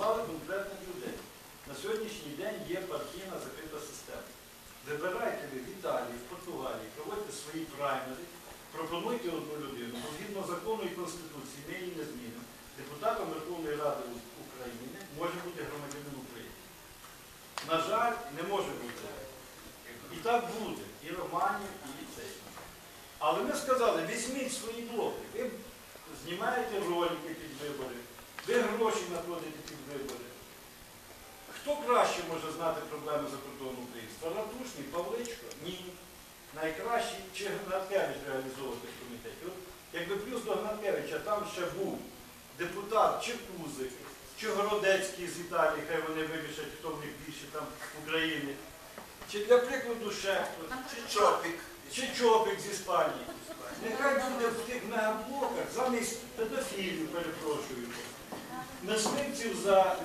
назвали конкретних людей. На сьогоднішній день є партійна закрита система. Вибирайте ви в Італії, в Португалії, проводьте свої праймери, пропонуйте одну людину. Бо згідно закону і Конституції ми її не змінимо. Депутатом Верховної Ради України може бути громадянин України. На жаль, не може бути. І так буде. І Романів, і цей. Але ми сказали, візьміть свої блоки. Ви знімаєте ролики під вибори, ви гроші знаходите. Хто краще може знати проблеми закордонного українства? Ратушний, Павличко? Ні. Найкраще чи Гнаткевич реалізовувати в комітеті. От, якби плюс до Гнаткевича там ще був депутат чи Кузик, чи Городецький з Італії, хай вони вирішать, хто в них більше там України. Чи для прикладу ще хтось. Чи чопік. Чи чопик з Іспанії. Нехай буде в тих мегаблоках замість педофілів, перепрошую, мисливців за